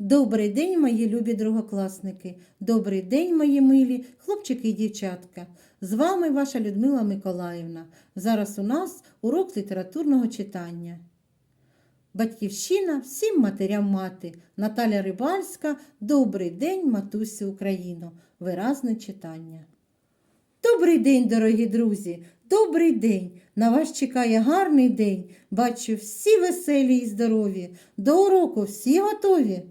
Добрий день, мої любі другокласники. Добрий день, мої милі хлопчики і дівчатка. З вами ваша Людмила Миколаївна. Зараз у нас урок літературного читання. Батьківщина всім матерям мати. Наталя Рибальська. Добрий день, матусі Україно. Виразне читання. Добрий день, дорогі друзі! Добрий день! На вас чекає гарний день. Бачу, всі веселі і здорові. До уроку всі готові.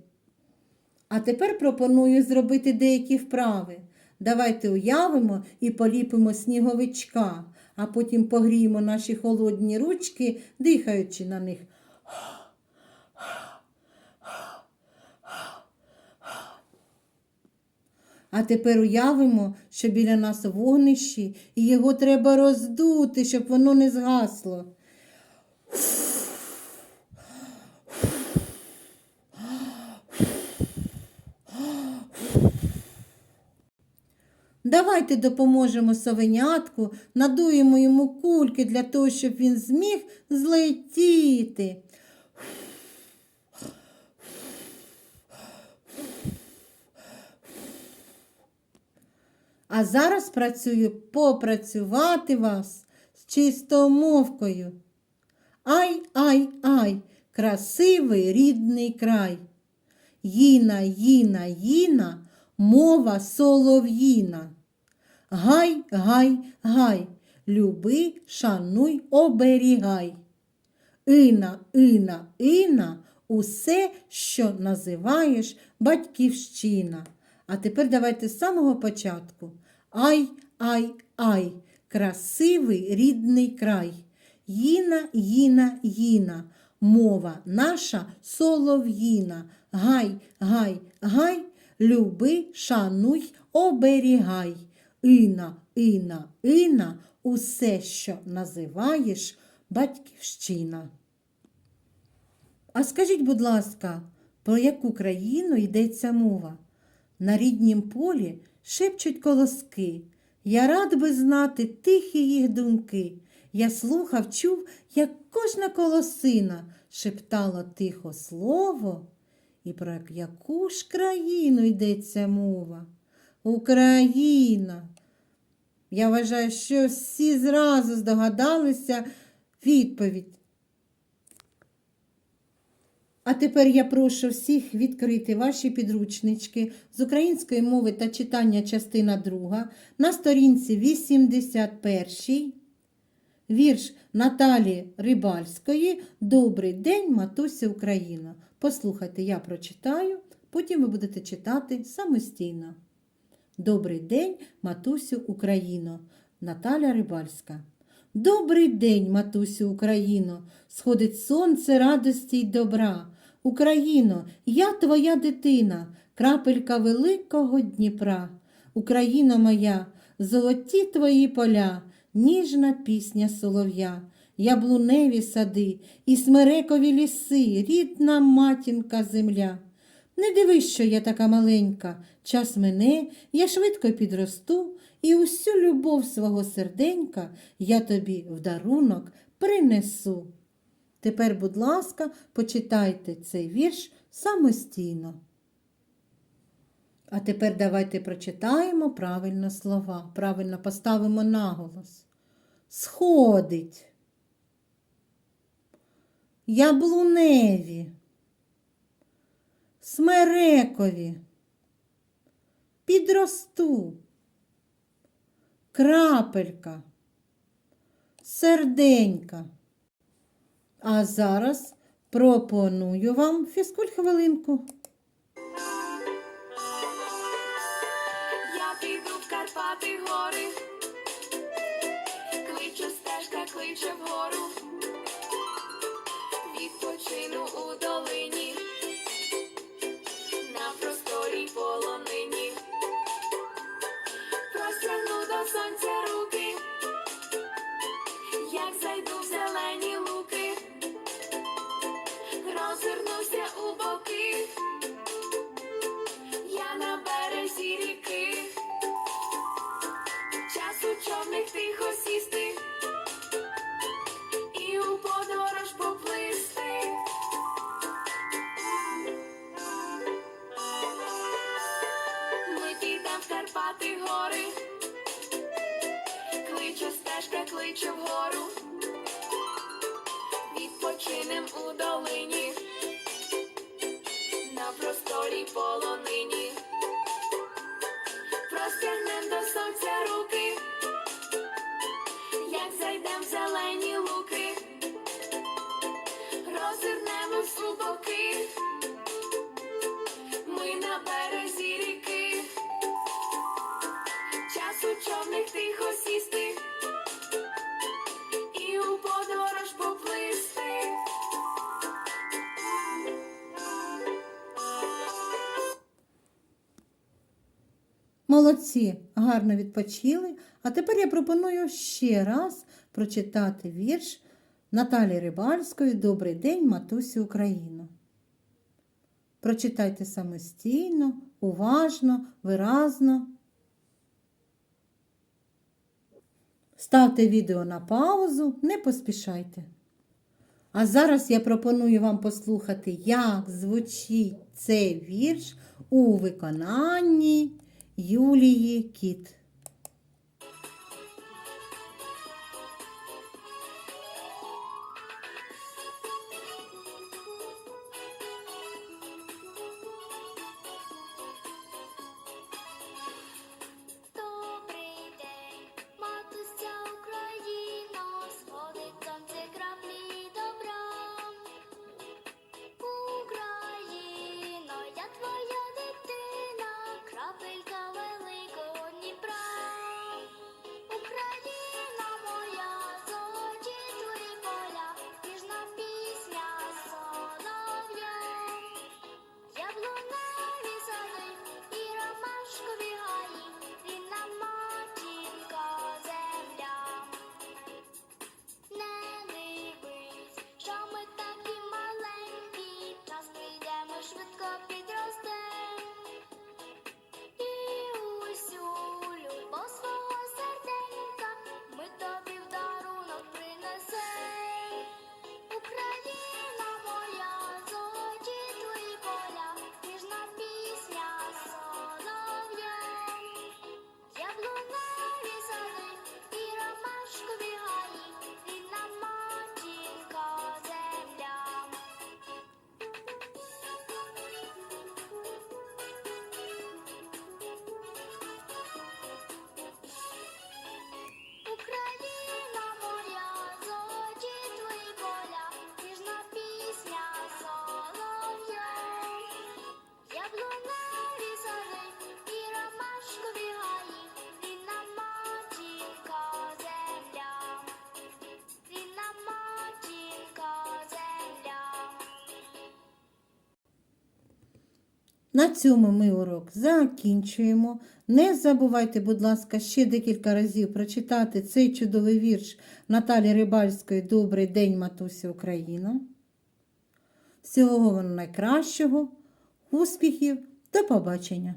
А тепер пропоную зробити деякі вправи. Давайте уявимо і поліпимо сніговичка, а потім погріємо наші холодні ручки, дихаючи на них. А тепер уявимо, що біля нас вогнище, і його треба роздути, щоб воно не згасло. Давайте допоможемо совенятку, надуємо йому кульки для того, щоб він зміг злетіти. А зараз працюю попрацювати вас з чистомовкою. Ай, ай, ай, красивий рідний край. Їна, їна, їна, мова солов'їна. Гай, гай, гай, люби, шануй, оберігай. Іна, іна, іна, усе, що називаєш батьківщина. А тепер давайте з самого початку. Ай, ай, ай, красивий рідний край. Їна, їна, їна, мова наша солов'їна. Гай, гай, гай, люби, шануй, оберігай. Іна, іна, іна, усе, що називаєш батьківщина. А скажіть, будь ласка, про яку країну йдеться мова? На ріднім полі шепчуть колоски. Я рад би знати тихі їх думки. Я слухав, чув, як кожна колосина шептала тихо слово. І про яку ж країну йдеться мова? Україна. Я вважаю, що всі зразу здогадалися відповідь. А тепер я прошу всіх відкрити ваші підручнички з української мови та читання частина 2 на сторінці 81. Вірш Наталі Рибальської Добрий день, матуся Україна. Послухайте, я прочитаю, потім ви будете читати самостійно. Добрий день, матусю Україно. Наталя Рибальська. Добрий день, матусю Україно, сходить сонце радості й добра. Україно, я твоя дитина, крапелька великого Дніпра. Україно моя, золоті твої поля, ніжна пісня солов'я, яблуневі сади і смерекові ліси, рідна матінка земля. Не дивись, що я така маленька, час мине, я швидко підросту, і усю любов свого серденька я тобі в дарунок принесу. Тепер, будь ласка, почитайте цей вірш самостійно. А тепер давайте прочитаємо правильно слова, правильно поставимо наголос. Сходить. Яблуневі, смерекові, підросту, крапелька, серденька. А зараз пропоную вам фізкуль хвилинку. Я піду в Карпати гори, кличе стежка, кличе вгору, відпочину у долині, просторій полонині, стежка, кличе вгору. Відпочинем у долині. На просторі полонині. Простягнем до сонця руки. Молодці, гарно відпочили. А тепер я пропоную ще раз прочитати вірш Наталі Рибальської Добрий день, матусі Україну. Прочитайте самостійно, уважно, виразно. Ставте відео на паузу, не поспішайте. А зараз я пропоную вам послухати, як звучить цей вірш у виконанні Юлії Кіт. На цьому ми урок закінчуємо. Не забувайте, будь ласка, ще декілька разів прочитати цей чудовий вірш Наталі Рибальської Добрий день, матусі Україна. Всього вам найкращого, успіхів, до побачення!